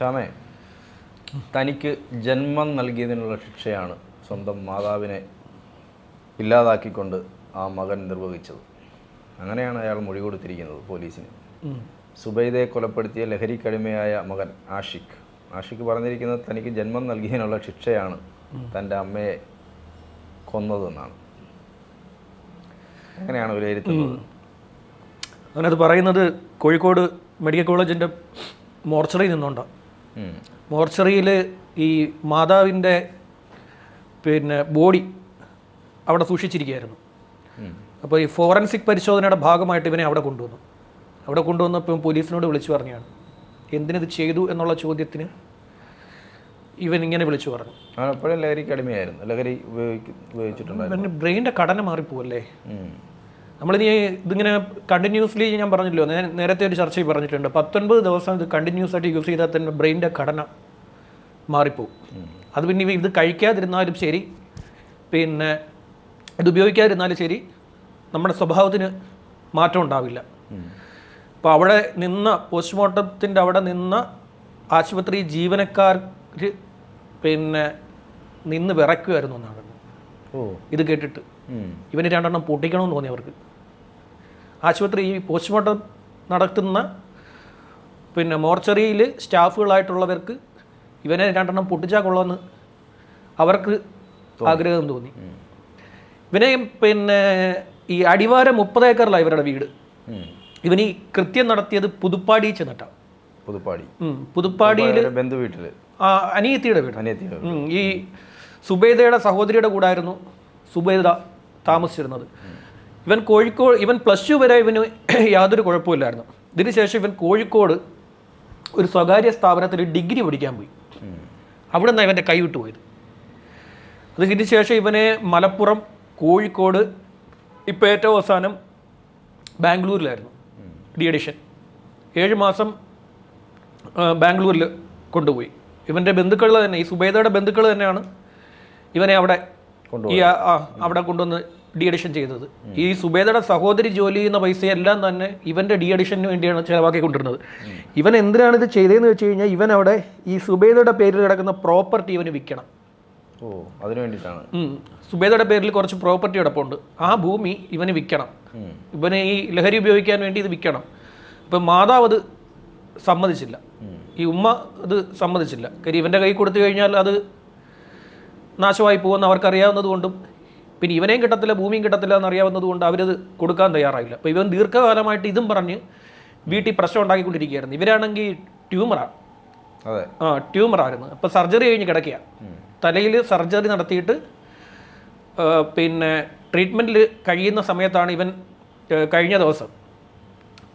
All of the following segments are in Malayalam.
ശ്യാമേ തനിക്ക് ജന്മം നൽകിയതിനുള്ള ശിക്ഷയാണ് സ്വന്തം മാതാവിനെ ഇല്ലാതാക്കിക്കൊണ്ട് ആ മകൻ നിർവഹിച്ചത്. അങ്ങനെയാണ് അയാൾ മൊഴി കൊടുത്തിരിക്കുന്നത് പോലീസിന്. സുബൈദയെ കൊലപ്പെടുത്തിയ ലഹരിക്കടിമയായ മകൻ ആഷിഖ്. ആഷിഖ് പറഞ്ഞിരിക്കുന്നത് തനിക്ക് ജന്മം നൽകിയതിനുള്ള ശിക്ഷയാണ് തന്റെ അമ്മയെ കൊന്നതെന്നാണ്. അങ്ങനെയാണ് വിലയിരുത്തുന്നത് അതിനകത്ത് പറയുന്നത് കോഴിക്കോട് മെഡിക്കൽ കോളേജിന്റെ മോർച്ചറിയിൽ നിന്നുണ്ടാണ് ഉം. മോർച്ചറിയിൽ ഈ മാതാവിന്റെ പിന്നെ ബോഡി അവിടെ സൂക്ഷിച്ചിരിക്കുകയായിരുന്നു. അപ്പോൾ ഈ ഫോറൻസിക് പരിശോധനയുടെ ഭാഗമായിട്ട് ഇവനെ അവിടെ കൊണ്ടുവന്നു. അവിടെ കൊണ്ടുവന്നപ്പോൾ പോലീസിനോട് വിളിച്ചു പറഞ്ഞാണ് എന്തിനത് ചെയ്തു എന്നുള്ള ചോദ്യത്തിന്? ഇവൻ ഇങ്ങനെ വിളിച്ചു പറഞ്ഞു. അവൻ എപ്പോഴും ലഹരിക്കടിമയായിരുന്നു ലഹരി ഉപയോഗിച്ചിട്ടുണ്ടായിരുന്നു. ബ്രെയിന്റെ ഘടന മാറിപ്പോവല്ലേ. നമ്മളിനി ഇതിങ്ങനെ കണ്ടിന്യൂസ്ലി ഞാൻ പറഞ്ഞല്ലോ നേരത്തെ ഒരു ചർച്ചയിൽ പറഞ്ഞിട്ടുണ്ട്. പത്തൊൻപത് ദിവസം ഇത് കണ്ടിന്യൂസ് ആയിട്ട് യൂസ് ചെയ്താൽ തന്നെ ബ്രെയിന്റെ ഘടന മാറിപ്പോവും. അത് പിന്നെ ഇത് കഴിക്കാതിരുന്നാലും ശരി പിന്നെ ഇത് ഉപയോഗിക്കാതിരുന്നാലും ശരി നമ്മുടെ സ്വഭാവത്തിന് മാറ്റം ഉണ്ടാവില്ല. അപ്പോൾ അവിടെ നിന്ന പോസ്റ്റ്മോർട്ടത്തിന്റെ അവിടെ നിന്ന ആശുപത്രി ജീവനക്കാർ പിന്നെ നിന്ന് വിറയ്ക്കുമായിരുന്നു എന്നാണ് ഓ. ഇത് കേട്ടിട്ട്. ഇവന് രണ്ടെണ്ണം പൊട്ടിക്കണമെന്ന് തോന്നി അവർക്ക്. ആശുപത്രി ഈ പോസ്റ്റ്മോർട്ടം നടത്തുന്ന പിന്നെ മോർച്ചറിയിൽ സ്റ്റാഫുകളായിട്ടുള്ളവർക്ക് ഇവനെ രണ്ടെണ്ണം പൊട്ടിച്ചാൽ കൊള്ളാമെന്ന് അവർക്ക് ആഗ്രഹം തോന്നി. ഇവനെ പിന്നെ ഈ അടിവാരം മുപ്പത് ഏക്കറിലാണ് ഇവരുടെ വീട്. ഇവന് ഈ കൃത്യം നടത്തിയത് പുതുപ്പാടി ചെന്നിട്ടാണ് പുതുപ്പാടി. പുതുപ്പാടിയിൽ ബന്ധു വീട്ടിൽ. അനിയത്തിയുടെ വീട്. അനിയത്തിയുടെ വീട്. അനിയത്തി ഈ സുബേദയുടെ സഹോദരിയുടെ കൂടായിരുന്നു സുബേദ താമസിച്ചിരുന്നത്. ഇവൻ കോഴിക്കോട് ഇവൻ പ്ലസ് ടു വരെ ഇവന് യാതൊരു കുഴപ്പമില്ലായിരുന്നു ഇതിനുശേഷം ഇവൻ കോഴിക്കോട് ഒരു സ്വകാര്യ സ്ഥാപനത്തിൽ ഡിഗ്രി പഠിക്കാൻ പോയി. അവിടെ നിന്നാണ് ഇവന്റെ കൈവിട്ട് പോയത്. അത് ശേഷം ഇവനെ മലപ്പുറം കോഴിക്കോട് ഇപ്പോൾ ഏറ്റവും അവസാനം ബാംഗ്ലൂരിലായിരുന്നു. ഡി എഡിഷൻ ഏഴ് മാസം ബാംഗ്ലൂരിൽ കൊണ്ടുപോയി. ഇവന്റെ ബന്ധുക്കൾ തന്നെ ഈ സുബൈദയുടെ ബന്ധുക്കൾ തന്നെയാണ് ഇവനെ അവിടെ ഈ അവിടെ കൊണ്ടുവന്ന് ഡി എഡിഷൻ ചെയ്തത് ഈ സുബേദയുടെ സഹോദരി ജോലി ചെയ്യുന്ന പൈസയെല്ലാം തന്നെ ഇവന്റെ ഡി എഡിഷന് വേണ്ടിയാണ് ചിലവാക്കിക്കൊണ്ടിരുന്നത്. ഇവൻ എന്തിനാണ് ഇത് ചെയ്തതെന്ന് വെച്ച് കഴിഞ്ഞാൽ ഇവൻ അവിടെ ഈ സുബേദയുടെ പേരിൽ കിടക്കുന്ന പ്രോപ്പർട്ടി ഇവന് വിൽക്കണം. ഓ അതിനു വേണ്ടിയിട്ടാണ്. സുബേദയുടെ പേരിൽ കുറച്ച് പ്രോപ്പർട്ടി കിടപ്പുണ്ട്. ആ ഭൂമി ഇവന് വിൽക്കണം. ഇവന് ഇവനെ ഈ ലഹരി ഉപയോഗിക്കാൻ വേണ്ടി ഇത് വിൽക്കണം. ഇപ്പം മാതാവ് അത് സമ്മതിച്ചില്ല. ഈ ഉമ്മ അത് സമ്മതിച്ചില്ല. കാര്യം ഇവന്റെ കൈ കൊടുത്തു കഴിഞ്ഞാൽ അത് നാശമായി പോകുമെന്ന് അവർക്കറിയാവുന്നത് കൊണ്ടും പിന്നെ ഇവനെയും കിട്ടത്തില്ല ഭൂമിയും കിട്ടത്തില്ല എന്നറിയാവുന്നത് കൊണ്ട് അവരത് കൊടുക്കാൻ തയ്യാറായില്ല. അപ്പോൾ ഇവൻ ദീർഘകാലമായിട്ട് ഇതും പറഞ്ഞ് വീട്ടിൽ പ്രശ്നം ഉണ്ടാക്കിക്കൊണ്ടിരിക്കുകയായിരുന്നു. ഇവരാണെങ്കിൽ ട്യൂമറാണ് അതെ. ആ ട്യൂമറായിരുന്നു. അപ്പോൾ സർജറി കഴിഞ്ഞ് കിടക്കുക തലയിൽ സർജറി നടത്തിയിട്ട് പിന്നെ ട്രീറ്റ്മെന്റിൽ കഴിയുന്ന സമയത്താണ് ഇവൻ കഴിഞ്ഞ ദിവസം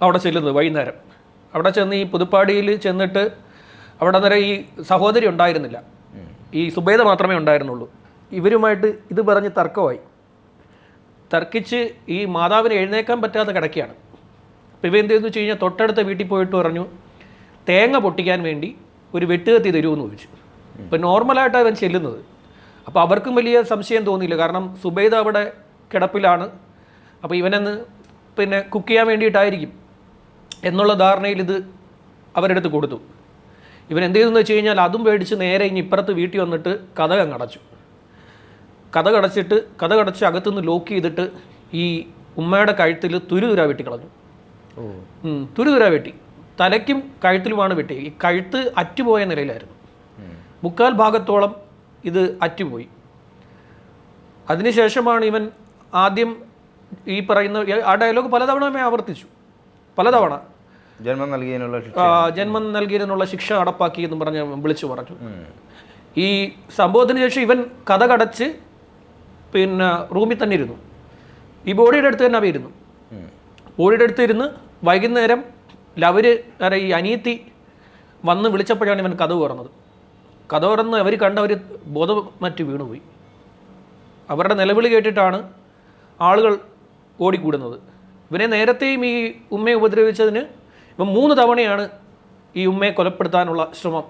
അവിടെ ചെല്ലുന്നത് വൈകുന്നേരം. അവിടെ ചെന്ന് ഈ പുതുപ്പാടിയിൽ ചെന്നിട്ട് അവിടെ നേരെ ഈ സഹോദരി ഉണ്ടായിരുന്നില്ല. ഈ സുബേദ മാത്രമേ ഉണ്ടായിരുന്നുള്ളൂ. ഇവരുമായിട്ട് ഇത് പറഞ്ഞ് തർക്കമായി. തർക്കിച്ച് ഈ മാതാവിന് എഴുന്നേക്കാൻ പറ്റാതെ കിടക്കുകയാണ്. അപ്പോൾ ഇവ എന്ത് ചെയ്തു? വെച്ച് കഴിഞ്ഞാൽ തൊട്ടടുത്ത വീട്ടിൽ പോയിട്ട് പറഞ്ഞു തേങ്ങ പൊട്ടിക്കാൻ വേണ്ടി ഒരു വെട്ടുകത്തി തരുമെന്ന് ചോദിച്ചു. ഇപ്പം നോർമലായിട്ടാണ് അവൻ ചെല്ലുന്നത്. അപ്പോൾ അവർക്കും വലിയ സംശയം തോന്നിയില്ല. കാരണം സുബൈദ അവിടെ കിടപ്പിലാണ്. അപ്പോൾ ഇവനെന്ന് പിന്നെ കുക്ക് ചെയ്യാൻ വേണ്ടിയിട്ടായിരിക്കും എന്നുള്ള ധാരണയിൽ ഇത് അവരെടുത്ത് കൊടുത്തു. ഇവൻ എന്ത് ചെയ്തെന്ന് വെച്ച് കഴിഞ്ഞാൽ അതും പേടിച്ച് നേരെ ഇനി ഇപ്പുറത്ത് വീട്ടിൽ വന്നിട്ട് കഥകം അടച്ചു. കഥ കടച്ചിട്ട് കഥ കടച്ച് അകത്തുനിന്ന് ലോക്ക് ചെയ്തിട്ട് ഈ ഉമ്മയുടെ കഴുത്തിൽ തുരുതുര വെട്ടി കളഞ്ഞു. തുരുതുര വെട്ടി. തലയ്ക്കും കഴുത്തിലുമാണ് വെട്ടി ഈ കഴുത്ത് അറ്റുപോയ നിലയിലായിരുന്നു. മുക്കാൽ ഭാഗത്തോളം ഇത് അറ്റുപോയി. അതിനുശേഷമാണ് ഇവൻ ആദ്യം ഈ പറയുന്ന ആ ഡയലോഗ് പലതവണ ആവർത്തിച്ചു. പലതവണ. ജന്മം നൽകിയതിനുള്ള ജന്മം നൽകിയതിനുള്ള ശിക്ഷ നടപ്പാക്കി എന്ന് പറഞ്ഞ് വിളിച്ചു പറഞ്ഞു. ഈ സംഭവത്തിന് ശേഷം ഇവൻ കഥ കടച്ച് പിന്നെ റൂമിൽ തന്നെ ഇരുന്നു. ഈ ബോഡിയുടെ അടുത്ത് തന്നെ അവ ഇരുന്നു. ബോഡിയുടെ അടുത്ത് ഇരുന്ന് വൈകുന്നേരം ലവര് ഈ അനിയത്തി വന്ന് വിളിച്ചപ്പോഴാണ് ഇവൻ കഥ തുറന്നത് കഥ തുറന്ന് അവർ കണ്ടവർ ബോധം മറ്റ് വീണുപോയി. അവരുടെ നിലവിളി കേട്ടിട്ടാണ് ആളുകൾ ഓടിക്കൂടുന്നത്. ഇവനെ നേരത്തെയും ഈ ഉമ്മയെ ഉപദ്രവിച്ചതിന് ഇവൻ മൂന്ന് തവണയാണ് ഈ ഉമ്മയെ കൊലപ്പെടുത്താനുള്ള ശ്രമം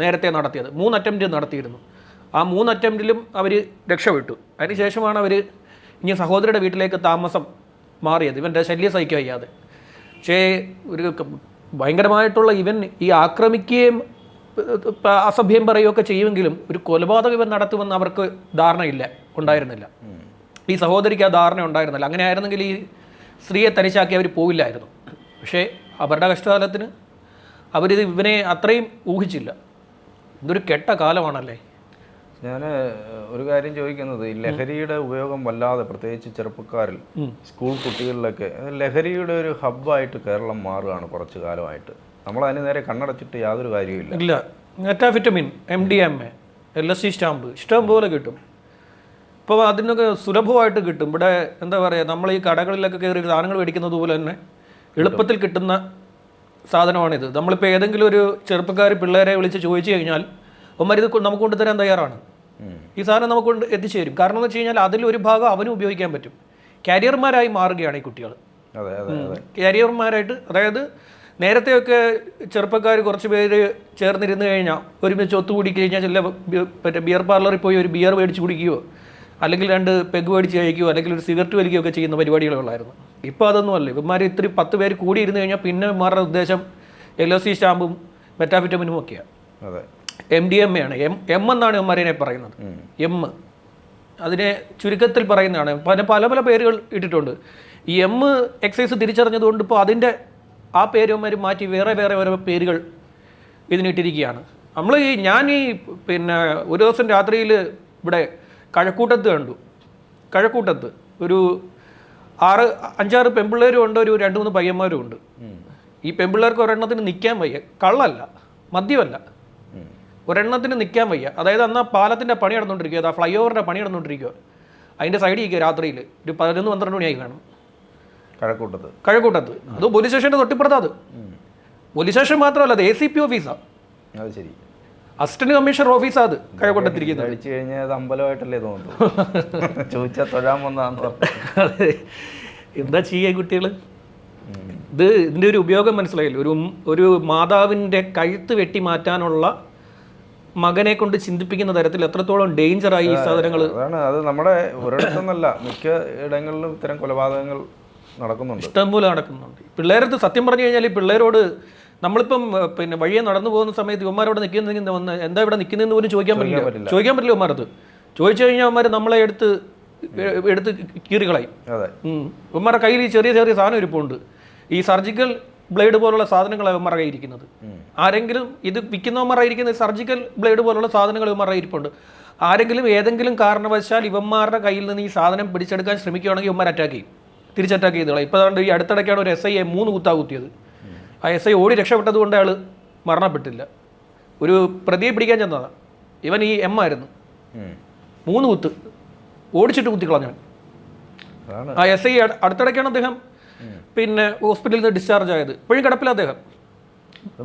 നേരത്തെ നടത്തിയത്. മൂന്ന് അറ്റംപ്റ്റ് നടത്തിയിരുന്നു. ആ മൂന്ന് അറ്റംപ്റ്റിലും അവർ രക്ഷപ്പെട്ടു. അതിനുശേഷമാണ് അവർ ഇനി സഹോദരിയുടെ വീട്ടിലേക്ക് താമസം മാറിയത്. ഇവന്റെ ശല്യം സഹിക്കാൻ വയ്യാതെ പക്ഷേ ഒരു ഭയങ്കരമായിട്ടുള്ള ഇവൻ ഈ ആക്രമിക്കുകയും അസഭ്യം പറയുകയൊക്കെ ചെയ്യുമെങ്കിലും ഒരു കൊലപാതകം ഇവൻ നടത്തുമെന്ന് അവർക്ക് ധാരണയില്ല ഉണ്ടായിരുന്നില്ല. ഈ സഹോദരിക്ക് ആ ധാരണ ഉണ്ടായിരുന്നില്ല. അങ്ങനെ ആയിരുന്നെങ്കിൽ ഈ സ്ത്രീയെ തനിച്ചാക്കി അവർ പോവില്ലായിരുന്നു. പക്ഷേ അവരുടെ കഷ്ടകാലത്തിന് അവരിത് ഇവനെ അത്രയും ഊഹിച്ചില്ല. ഇതൊരു കെട്ട കാലമാണല്ലേ? ഞാൻ ഒരു കാര്യം ചോദിക്കുന്നത്. ഈ ലഹരിയുടെ ഉപയോഗം വല്ലാതെ പ്രത്യേകിച്ച് ചെറുപ്പക്കാരിൽ സ്കൂൾ കുട്ടികളിലൊക്കെ ലഹരിയുടെ ഒരു ഹബ്ബായിട്ട് കേരളം മാറുകയാണ് കുറച്ചു കാലമായിട്ട്. നമ്മൾ അതിന് നേരെ കണ്ണടച്ചിട്ട് യാതൊരു കാര്യവുമില്ല. ഇല്ല. Methamphetamine M D M A L S C stamp ഇഷ്ടം പോലെ കിട്ടും. ഇപ്പോൾ അതിനൊക്കെ സുലഭമായിട്ട് കിട്ടും. ഇവിടെ എന്താ പറയുക നമ്മൾ ഈ കടകളിലൊക്കെ കയറി സാധനങ്ങൾ മേടിക്കുന്നത് പോലെ തന്നെ എളുപ്പത്തിൽ കിട്ടുന്ന സാധനമാണിത്. നമ്മളിപ്പോൾ ഏതെങ്കിലും ഒരു ചെറുപ്പക്കാർ പിള്ളേരെ വിളിച്ച് ചോദിച്ചു കഴിഞ്ഞാൽ കൊ- നമുക്ക് കൊണ്ടുതരാൻ തയ്യാറാണ്. ഈ സാധനം നമുക്ക് എത്തിച്ചേരും കാരണം എന്ന് വെച്ച് കഴിഞ്ഞാൽ അതിൽ ഒരു ഭാഗം അവനും ഉപയോഗിക്കാൻ പറ്റും. കാരിയർമാരായി മാറുകയാണ് ഈ കുട്ടികൾ. കാരിയർമാരായിട്ട് അതായത് നേരത്തെയൊക്കെ ചെറുപ്പക്കാർ കുറച്ച് പേര് ചേർന്നിരുന്നു കഴിഞ്ഞാൽ ഒരുമിച്ച് ഒത്തുകൂടി കഴിഞ്ഞാൽ ചില മറ്റേ ബിയർ പാർലറിൽ പോയി ഒരു ബിയർ മേടിച്ച് കുടിക്കുകയോ അല്ലെങ്കിൽ രണ്ട് പെഗ് മേടിച്ച് കഴിക്കുകയോ അല്ലെങ്കിൽ ഒരു സിഗരറ്റ് വലിക്കുകയോ ഒക്കെ ചെയ്യുന്ന പരിപാടികളുള്ളായിരുന്നു ഇപ്പോൾ അതൊന്നും അല്ല. ഇവന്മാർ ഇത്തിരി പത്ത് പേര് കൂടി ഇരുന്ന് കഴിഞ്ഞാൽ പിന്നെ ഇവന്മാരുടെ ഉദ്ദേശം എൽ ഒ സി സ്റ്റാമ്പും മെറ്റാഫിറ്റമിനും ഒക്കെയാണ് അതെ. എം ഡി എം എ ആണ്. എം എം എന്നാണ് ഇവന്മാരെ പറയുന്നത്. എം അതിനെ ചുരുക്കത്തിൽ പറയുന്നതാണ്. പല പല പല പേരുകൾ ഇട്ടിട്ടുണ്ട്. ഈ എം എക്സൈസ് തിരിച്ചറിഞ്ഞതുകൊണ്ട് ഇപ്പോൾ അതിന്റെ ആ പേരുമാർ മാറ്റി വേറെ വേറെ ഓരോ പേരുകൾ ഇതിനിട്ടിരിക്കുകയാണ്. നമ്മൾ ഈ ഞാൻ ഈ പിന്നെ ഒരു ദിവസം രാത്രിയിൽ ഇവിടെ കഴക്കൂട്ടത്ത് കണ്ടു. കഴക്കൂട്ടത്ത് ഒരു ആറ് അഞ്ചാറ് പെമ്പിള്ളേരും ഉണ്ട് ഒരു രണ്ട് മൂന്ന് പയ്യന്മാരും ഉണ്ട്. ഈ പെമ്പിള്ളേർക്ക് ഒരെണ്ണത്തിന് നിൽക്കാൻ വയ്യ. കള്ളല്ല. മദ്യമല്ല. ഒരെണ്ണത്തിന് നിൽക്കാൻ വയ്യ. അതായത് അന്ന് പാലത്തിന്റെ പണി നടന്നുകൊണ്ടിരിക്കുക. അതാ ഫ്ലൈ ഓവറിന്റെ പണി നടന്നുകൊണ്ടിരിക്കുക. അതിന്റെ സൈഡിൽ ഇരിക്കുക രാത്രിയിൽ ഒരു പതിനൊന്ന് പന്ത്രണ്ട് മണിയായി കാണും. കഴക്കൂട്ടത്ത്. കഴക്കൂട്ടത്ത്. അത് പോലീസ് സ്റ്റേഷന്റെ തൊട്ടിപ്പുറത്താ അത്. പോലീസ് സ്റ്റേഷൻ മാത്രമല്ല അത് എ സി പി ഓഫീസാണ് അത് ശരി. അസിസ്റ്റന്റ് കമ്മീഷണർ ഓഫീസാ അത് കഴക്കൂട്ടത്തിരിക്കുന്നത്. കഴിച്ചു കഴിഞ്ഞാൽ അത് അമ്പലമായിട്ടല്ലേ തോന്നുന്നു ചോദിച്ചാൽ തൊഴാൻ വന്നാന്ന് പറഞ്ഞു എന്താ ചെയ്യുക കുട്ടികൾ ഇത് ഇതിന്റെ ഒരു ഉപയോഗം മനസ്സിലായില്ല? ഒരു ഒരു മാതാവിന്റെ കഴുത്ത് വെട്ടി മാറ്റാനുള്ള മകനെ കൊണ്ട് ചിന്തിപ്പിക്കുന്ന തരത്തിൽ എത്രത്തോളം ഡേഞ്ചറായി ഈ സാധനങ്ങൾ അതാണ് അത് നമ്മുടെ ഒരിടത്തൊന്നല്ല മിക്ക ഇടങ്ങളിലും ഇത്തരം കൊലപാതകങ്ങൾ നടക്കുന്നുണ്ട്. ഇഷ്ടംപോലെ നടക്കുന്നുണ്ട്. പിള്ളേരടുത്ത് സത്യം പറഞ്ഞു കഴിഞ്ഞാൽ ഈ പിള്ളേരോട് നമ്മളിപ്പം പിന്നെ വഴിയെ നടന്നു പോകുന്ന സമയത്ത് ഇവന്മാരോട് നിൽക്കുന്ന വന്ന് എന്താ ഇവിടെ നിൽക്കുന്നതെന്ന് പോലും ചോദിക്കാൻ പറ്റില്ല. ചോദിക്കാൻ പറ്റില്ല ഇവന്മാരത് ചോദിച്ചു കഴിഞ്ഞാൽ അവന്മാർ നമ്മളെ എടുത്ത് എടുത്ത് കീറികളായി. ഇവന്മാരുടെ കയ്യിൽ ഈ ചെറിയ ചെറിയ സാധനം ഇരിപ്പുണ്ട്. ഈ സർജിക്കൽ ബ്ലേഡ് പോലുള്ള സാധനങ്ങൾ ഇവന്മാരായിരിക്കുന്നത് ആരെങ്കിലും ഇത് വിൽക്കുന്നവന്മാരായിരിക്കുന്ന സർജിക്കൽ ബ്ലേഡ് പോലുള്ള സാധനങ്ങൾ ഇവന്മാരുടെ ഇരിപ്പുണ്ട്. ആരെങ്കിലും ഏതെങ്കിലും കാരണവശാൽ ഇവന്മാരുടെ കയ്യിൽ നിന്ന് ഈ സാധനം പിടിച്ചെടുക്കാൻ ശ്രമിക്കുകയാണെങ്കിൽ ഇവന്മാർ അറ്റാക്ക് ചെയ്യും. തിരിച്ച് അറ്റാക്ക് ചെയ്തോളാം ഇപ്പോൾ അതുകൊണ്ട് ഈ അടുത്തിടയ്ക്കാണ് ഒരു എസ് ഐയെ മൂന്ന് കുത്താ കുത്തിയത്. ആ എസ് ഐ ഓടി രക്ഷപ്പെട്ടത് കൊണ്ട് അയാൾ മരണപ്പെട്ടില്ല. ഒരു പ്രതിയെ പിടിക്കാൻ ചെന്നതാണ് ഇവൻ ഈ എം ആയിരുന്നു. മൂന്ന് മൂന്ന് കുത്ത്. ഓടിച്ചിട്ട് കുത്തിക്കളഞ്ഞവൻ. ആ എസ് ഐ അടുത്തിടയ്ക്കാണ് അദ്ദേഹം പിന്നെ ഹോസ്പിറ്റലിൽ നിന്ന് ഡിസ്ചാർജ് ആയത്. ഇപ്പോഴും കിടപ്പില്ല അദ്ദേഹം.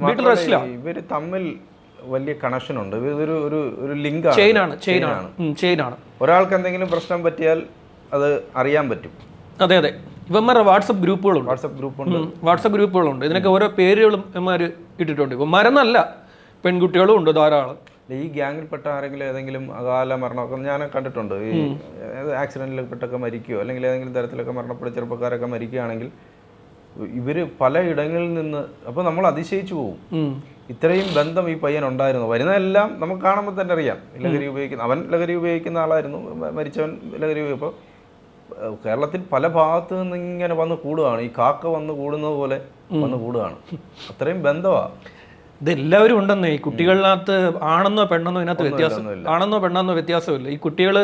വീട്ടിൽ മാത്രമല്ല, ഇവർ തമ്മിൽ വലിയ കണക്ഷൻ ഉണ്ട്. ഇതൊരു ഒരു ഒരു ലിങ്ക് ചെയിനാണ് ചെയിനാണ് ചെയിനാണ് ഒരാൾക്ക് എന്തെങ്കിലും പ്രശ്നം പറ്റിയാൽ അത് അറിയാൻ പറ്റും. അതെ അതെ. ഇവന്മാരുടെ വാട്സപ്പ് ഗ്രൂപ്പുകളുണ്ട്. വാട്സപ്പ് ഗ്രൂപ്പ് ഉണ്ട് വാട്സപ്പ് ഗ്രൂപ്പുകളുണ്ട്. ഇതിനൊക്കെ ഓരോ പേരുകളും ഇവന്മാർ ഇട്ടിട്ടുണ്ട്. ഇവന്മാരെന്നല്ല പെൺകുട്ടികളും ഉണ്ട് ധാരാളം. ഈ ഗ്യാങ്ങിൽപ്പെട്ട ആരെങ്കിലും ഏതെങ്കിലും അകാല മരണമൊക്കെ ഞാൻ കണ്ടിട്ടുണ്ട്. ഈ ആക്സിഡന്റിൽ പെട്ടൊക്കെ മരിക്കുകയോ അല്ലെങ്കിൽ ഏതെങ്കിലും തരത്തിലൊക്കെ മരണപ്പെട്ട ചെറുപ്പക്കാരൊക്കെ മരിക്കുകയാണെങ്കിൽ ഇവർ പല ഇടങ്ങളിൽ നിന്ന് അപ്പോൾ നമ്മൾ അതിശയിച്ചു പോകും ഇത്രയും ബന്ധം ഈ പയ്യൻ ഉണ്ടായിരുന്നു. വരുന്നതെല്ലാം നമുക്ക് കാണുമ്പോൾ തന്നെ അറിയാം. ലഹരി ഉപയോഗിക്കുന്ന അവൻ ലഹരി ഉപയോഗിക്കുന്ന ആളായിരുന്നു. മരിച്ചവൻ ലഹരി ഉപയോഗിക്കും അപ്പൊ കേരളത്തിൽ പല ഭാഗത്ത് നിന്ന് ഇങ്ങനെ വന്ന് കൂടുകയാണ്. ഈ കാക്ക വന്ന് കൂടുന്നത് പോലെ വന്ന് കൂടുകയാണ്. അത്രയും ബന്ധമാണ് ഇതെല്ലാവരും ഉണ്ടെന്നേ. ഈ കുട്ടികളിനകത്ത് ആണെന്നോ പെണ്ണെന്നോ ഇതിനകത്ത് വ്യത്യാസം. ആണെന്നോ പെണ്ണെന്നോ വ്യത്യാസമില്ല. ഈ കുട്ടികൾ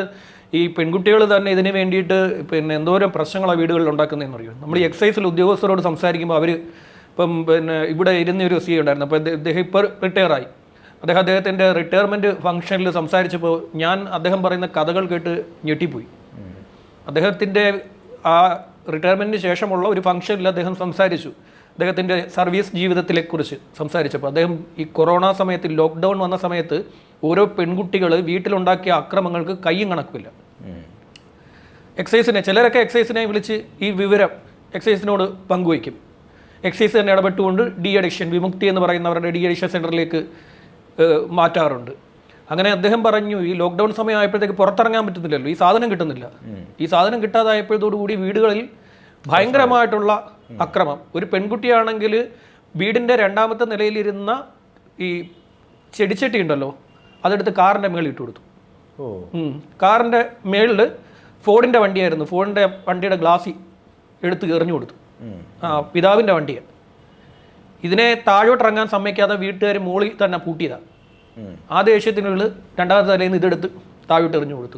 ഈ പെൺകുട്ടികൾ തന്നെ ഇതിന് വേണ്ടിയിട്ട് പിന്നെ എന്തോരം പ്രശ്നങ്ങളാണ് വീടുകളിൽ ഉണ്ടാക്കുന്നതെന്ന് അറിയും? നമ്മൾ ഈ എക്സൈസിൽ ഉദ്യോഗസ്ഥരോട് സംസാരിക്കുമ്പോൾ അവർ ഇപ്പം പിന്നെ ഇവിടെ ഇരുന്ന ഒരു സി ഉണ്ടായിരുന്നു. അപ്പോൾ അദ്ദേഹം ഇപ്പോൾ റിട്ടയർ ആയി അദ്ദേഹം അദ്ദേഹത്തിന്റെ റിട്ടയർമെന്റ് ഫംഗ്ഷനിൽ സംസാരിച്ചപ്പോൾ ഞാൻ അദ്ദേഹം പറയുന്ന കഥകൾ കേട്ട് ഞെട്ടിപ്പോയി. അദ്ദേഹത്തിന്റെ ആ റിട്ടയർമെന്റിന് ശേഷമുള്ള ഒരു ഫംഗ്ഷനിൽ അദ്ദേഹം സംസാരിച്ചു. അദ്ദേഹത്തിന്റെ സർവീസ് ജീവിതത്തിലെ കുറിച്ച് സംസാരിച്ചപ്പോൾ അദ്ദേഹം ഈ കൊറോണ സമയത്ത് ലോക്ക്ഡൗൺ വന്ന സമയത്ത് ഓരോ പെൺകുട്ടികൾ വീട്ടിലുണ്ടാക്കിയ അക്രമങ്ങൾക്ക് കയ്യും കണക്കില്ല എക്സൈസിനെ ചിലരൊക്കെ എക്സൈസിനെ വിളിച്ച് ഈ വിവരം എക്സൈസിനോട് പങ്കുവയ്ക്കും. എക്സൈസ് തന്നെ ഇടപെട്ടുകൊണ്ട് ഡി അഡിക്ഷൻ വിമുക്തി എന്ന് പറയുന്നവരുടെ ഡി അഡിക്ഷൻ സെന്ററിലേക്ക് മാറ്റാറുണ്ട്. അങ്ങനെ അദ്ദേഹം പറഞ്ഞു ഈ ലോക്ക്ഡൗൺ സമയം ആയപ്പോഴത്തേക്ക് പുറത്തിറങ്ങാൻ പറ്റുന്നില്ലല്ലോ ഈ സാധനം കിട്ടുന്നില്ല. ഈ സാധനം കിട്ടാതായപ്പോഴത്തോടുകൂടി വീടുകളിൽ ഭയങ്കരമായിട്ടുള്ള അക്രമം. ഒരു പെൺകുട്ടിയാണെങ്കിൽ വീടിന്റെ രണ്ടാമത്തെ നിലയിലിരുന്ന ഈ ചെടിച്ചട്ടി ഉണ്ടല്ലോ അതെടുത്ത് കാറിന്റെ മേളിൽ ഇട്ട് കൊടുത്തു. കാറിന്റെ മേളിൽ ഫോർഡിന്റെ വണ്ടിയായിരുന്നു. ഫോർഡിന്റെ വണ്ടിയുടെ ഗ്ലാസി എടുത്ത് എറിഞ്ഞു കൊടുത്തു. ആ പിതാവിന്റെ വണ്ടിയാണ്. ഇതിനെ താഴോട്ടിറങ്ങാൻ സമ്മതിക്കാതെ വീട്ടുകാർ മുകളിൽ തന്നെ പൂട്ടിയതാണ് ആ ദേഷ്യത്തിനുള്ളിൽ രണ്ടാമത്തെ നിലയിൽ നിന്ന് ഇതെടുത്ത് താഴോട്ട് എറിഞ്ഞു കൊടുത്തു.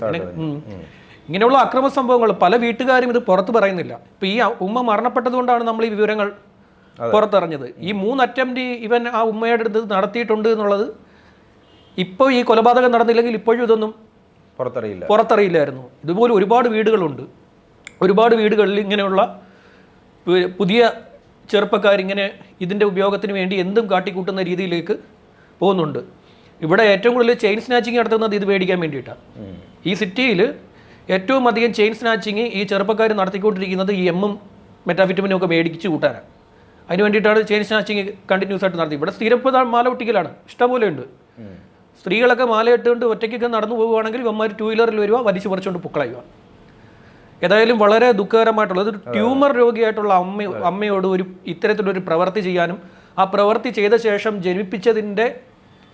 ഇങ്ങനെയുള്ള അക്രമ സംഭവങ്ങൾ പല വീട്ടുകാരും ഇത് പുറത്ത് പറയുന്നില്ല. ഇപ്പം ഈ ഉമ്മ മരണപ്പെട്ടതുകൊണ്ടാണ് നമ്മൾ ഈ വിവരങ്ങൾ പുറത്തറിഞ്ഞത് ഈ മൂന്ന് അറ്റംപ്റ്റ് ഇവൻ ആ ഉമ്മയുടെ അടുത്ത് നടത്തിയിട്ടുണ്ട് എന്നുള്ളത് ഇപ്പോൾ ഈ കൊലപാതകം നടന്നില്ലെങ്കിൽ ഇപ്പോഴും ഇതൊന്നും പുറത്തറിയില്ല. പുറത്തറിയില്ലായിരുന്നു. ഇതുപോലെ ഒരുപാട് വീടുകളുണ്ട്. ഒരുപാട് വീടുകളിൽ ഇങ്ങനെയുള്ള പുതിയ പുതിയ ചെറുപ്പക്കാരിങ്ങനെ ഇതിന്റെ ഉപയോഗത്തിന് വേണ്ടി എന്തും കാട്ടിക്കൂട്ടുന്ന രീതിയിലേക്ക് പോകുന്നുണ്ട്. ഇവിടെ ഏറ്റവും കൂടുതൽ ചെയിൻ സ്നാച്ചിങ് നടത്തുന്നത് ഇത് മേടിക്കാൻ വേണ്ടിയിട്ടാണ്. ഈ സിറ്റിയിൽ ഏറ്റവും അധികം ചെയിൻ സ്നാച്ചിങ് ഈ ചെറുപ്പക്കാർ നടത്തിക്കൊണ്ടിരിക്കുന്നത് ഈ എമ്മും മെറ്റാഫിറ്റമിനും ഒക്കെ മേടിച്ച് കൂട്ടാനാണ് അതിന് വേണ്ടിയിട്ടാണ് ചെയിൻ സ്നാച്ചിങ് കണ്ടിന്യൂസ് ആയിട്ട് നടത്തി. ഇവിടെ സ്ഥിരം ഇപ്പോൾ ദാ മാല ഒട്ടിക്കലാണ്. ഇഷ്ടംപോലെ ഉണ്ട്. സ്ത്രീകളൊക്കെ മാല ഇട്ടുകൊണ്ട് ഒറ്റയ്ക്കൊക്കെ നടന്നു പോവുകയാണെങ്കിൽ ഇവന്മാർ ടൂ വീലറിൽ വരിക വലിച്ചു പറിച്ചുകൊണ്ട് പൊക്കളയുക ഏതായാലും വളരെ ദുഃഖകരമായിട്ടുള്ളത് ഒരു ട്യൂമർ രോഗിയായിട്ടുള്ള അമ്മ അമ്മയോട് ഒരു ഇത്തരത്തിലൊരു പ്രവൃത്തി ചെയ്യാനും ആ പ്രവൃത്തി ചെയ്ത ശേഷം ജനിപ്പിച്ചതിന്റെ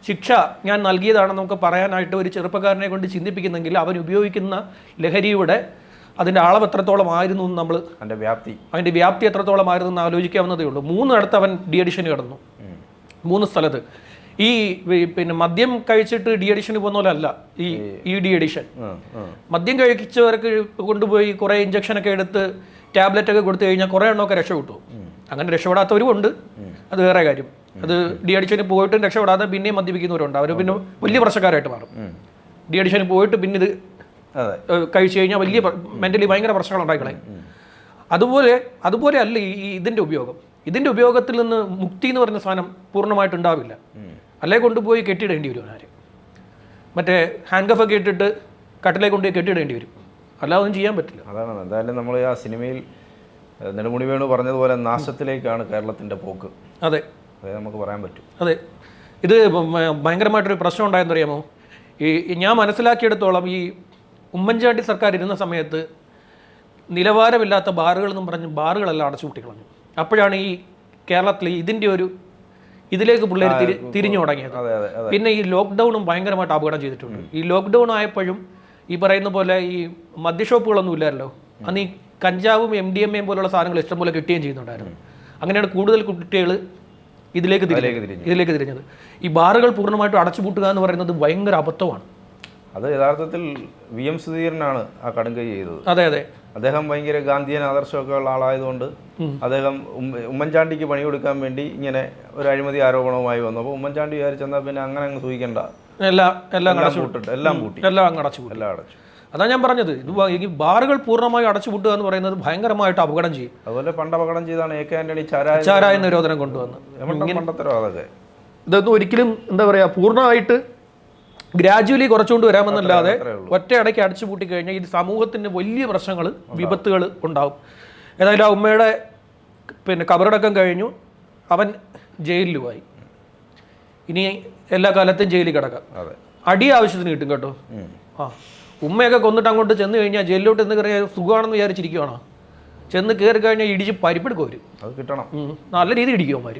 ശിക്ഷ ഞാൻ നൽകിയതാണെന്ന് നമുക്ക് പറയാനായിട്ട് ഒരു ചെറുപ്പക്കാരനെ കൊണ്ട് ചിന്തിപ്പിക്കുന്നെങ്കിൽ അവൻ ഉപയോഗിക്കുന്ന ലഹരിയുടെ അതിന്റെ അളവ് എത്രത്തോളം ആയിരുന്നു എന്ന് നമ്മൾ അതിന്റെ വ്യാപ്തി. അതിന്റെ വ്യാപ്തി എത്രത്തോളം ആയിരുന്നു എന്ന് ആലോചിക്കാവുന്നതേ ഉള്ളൂ. മൂന്നിടത്ത് അവൻ ഡി അഡിഷന് കിടന്നു. മൂന്ന് സ്ഥലത്ത്. ഈ പിന്നെ മദ്യം കഴിച്ചിട്ട് ഡി അഡിഷന് പോകുന്ന പോലെ അല്ല. ഈ ഇ ഡി അഡിഷൻ. മദ്യം കഴിച്ചവർക്ക് കൊണ്ടുപോയി കുറേ ഇഞ്ചക്ഷനൊക്കെ എടുത്ത് ടാബ്ലറ്റ് ഒക്കെ കൊടുത്തു കഴിഞ്ഞാൽ കുറേ എണ്ണമൊക്കെ രക്ഷപ്പെട്ടു. അങ്ങനെ രക്ഷപ്പെടാത്തവരും ഉണ്ട്. അത് വേറെ കാര്യം. അത് ഡി അഡിഷന് പോയിട്ടും രക്ഷപ്പെടാതെ പിന്നെയും മദ്യപിക്കുന്നവരുണ്ട്. അവർ പിന്നെ വലിയ പ്രശ്നക്കാരായിട്ട് മാറും. ഡി അഡിഷന് പോയിട്ട് പിന്നെ ഇത് കഴിച്ചു കഴിഞ്ഞാൽ വലിയ മെന്റലി ഭയങ്കര പ്രശ്നങ്ങൾ ഉണ്ടായിക്കളയും. അതുപോലെ അതുപോലെ അല്ല ഈ ഇതിന്റെ ഇതിന്റെ ഉപയോഗം. ഇതിന്റെ ഉപയോഗത്തിൽ നിന്ന് മുക്തി എന്ന് പറയുന്ന സാധനം പൂർണമായിട്ട് ഉണ്ടാവില്ല. അല്ലേ കൊണ്ടുപോയി കെട്ടിയിടേണ്ടി വരും ആര്? മറ്റേ ഹാൻഡ് കഫൊക്കെ ഇട്ടിട്ട് കട്ടിലേക്ക് കൊണ്ടുപോയി കെട്ടിയിടേണ്ടി വരും. അല്ലാതെ ഒന്നും ചെയ്യാൻ പറ്റില്ല. അതാണ് എന്തായാലും നമ്മൾ ആ സിനിമയിൽ നെടുമുടി വേണു പറഞ്ഞതുപോലെ നാശത്തിലേക്കാണ് കേരളത്തിന്റെ പോക്ക്. അതെ. അതേ നമുക്ക് പറയാൻ പറ്റും. അതെ. ഇത് ഭയങ്കരമായിട്ടൊരു പ്രശ്നം ഉണ്ടായെന്ന് അറിയാമോ ഈ ഞാൻ മനസ്സിലാക്കിയെടുത്തോളം ഈ ഉമ്മൻചാണ്ടി സർക്കാർ ഇരുന്ന സമയത്ത് നിലവാരമില്ലാത്ത ബാറുകൾ എന്നും പറഞ്ഞ് ബാറുകളെല്ലാം അടച്ചു കളഞ്ഞു അപ്പോഴാണ് ഈ കേരളത്തിൽ ഇതിന്റെ ഒരു ഇതിലേക്ക് പിള്ളേർ തിരി തിരിഞ്ഞു തുടങ്ങിയത്. പിന്നെ ഈ ലോക്ക്ഡൗണും ഭയങ്കരമായിട്ട് അപകടം ചെയ്തിട്ടുണ്ട്. ഈ ലോക്ക്ഡൗൺ ആയപ്പോഴും ഈ പറയുന്ന പോലെ ഈ മദ്യഷോപ്പുകളൊന്നും ഇല്ലായിരുന്നല്ലോ. അന്ന് ഈ കഞ്ചാവും എം ഡി എം എയും പോലുള്ള സാധനങ്ങൾ ഇഷ്ടംപോലെ കിട്ടുകയും ചെയ്യുന്നുണ്ടായിരുന്നു. അങ്ങനെയാണ് കൂടുതൽ കുട്ടികൾ ഇതിലേക്ക് ഇതിലേക്ക് തിരിഞ്ഞത്. ഈ ബാറുകൾ പൂർണമായിട്ടും അടച്ചുപൂട്ടുക എന്ന് പറയുന്നത് ഭയങ്കര അബദ്ധമാണ്. അത് യഥാർത്ഥത്തിൽ വി എം സുധീരനാണ് ആ കടുങ്കൈ ചെയ്തത്. അതെ അതെ. അദ്ദേഹം ഭയങ്കര ഗാന്ധിയൻ ആദർശമൊക്കെ ഉള്ള ആളായതുകൊണ്ട് അദ്ദേഹം ഉമ്മൻചാണ്ടിക്ക് പണി കൊടുക്കാൻ വേണ്ടി ഇങ്ങനെ ഒരു അഴിമതി ആരോപണവുമായി വന്നു. അപ്പോൾ ഉമ്മൻചാണ്ടി വിചാരിച്ചെന്നാൽ പിന്നെ അങ്ങനെ അങ്ങ് സൂചിക്കേണ്ട. എല്ലാം എല്ലാം കൂട്ടിട്ട് എല്ലാം കൂട്ടി എല്ലാം അങ്ങ് അടച്ചുപൂട്ടും എല്ലാം അടച്ചു. അതാ ഞാൻ പറഞ്ഞത്. ഇത് ഈ ബാറുകൾ പൂർണമായി അടച്ചുപൂട്ടുക എന്ന് പറയുന്നത് ഭയങ്കരമായിട്ട് അപകടം ചെയ്യും. അതുപോലെ പണ്ട് അപകടം ചെയ്താണ് എ കെ ആന്റണി ചാരായ നിരോധനം കൊണ്ടുവന്ന് എവിടെ പണ്ടത്തരോ അതൊക്കെ. ഇതൊന്നും ഒരിക്കലും എന്താ പറയുക പൂർണമായിട്ട് ഗ്രാജുവലി കുറച്ചുകൊണ്ട് വരാമെന്നല്ലാതെ. ഒറ്റയടയ്ക്ക് അടച്ചു പൂട്ടി കഴിഞ്ഞാൽ ഇത് സമൂഹത്തിന് വലിയ പ്രശ്നങ്ങൾ വിപത്തുകൾ ഉണ്ടാവും. ഏതായാലും ആ ഉമ്മയുടെ പിന്നെ കബറടക്കം കഴിഞ്ഞു. അവൻ ജയിലിലുമായി. ഇനി എല്ലാ കാലത്തും ജയിലിൽ കിടക്കാം. അടി ആവശ്യത്തിന് കിട്ടും കേട്ടോ. ആ. ഉമ്മയൊക്കെ കൊന്നിട്ട് അങ്ങോട്ട് ചെന്ന് കഴിഞ്ഞാൽ ജയിലിലോട്ട് എന്ന് കയറിയാൽ സുഖമാണെന്ന് വിചാരിച്ചിരിക്കുവാണോ? ചെന്ന് കയറി കഴിഞ്ഞാൽ ഇടിച്ച് പരിപ്പെടുക്കും അവർ അത് കിട്ടണം. നല്ല രീതിയിൽ ഇടിക്കും അവന്മാർ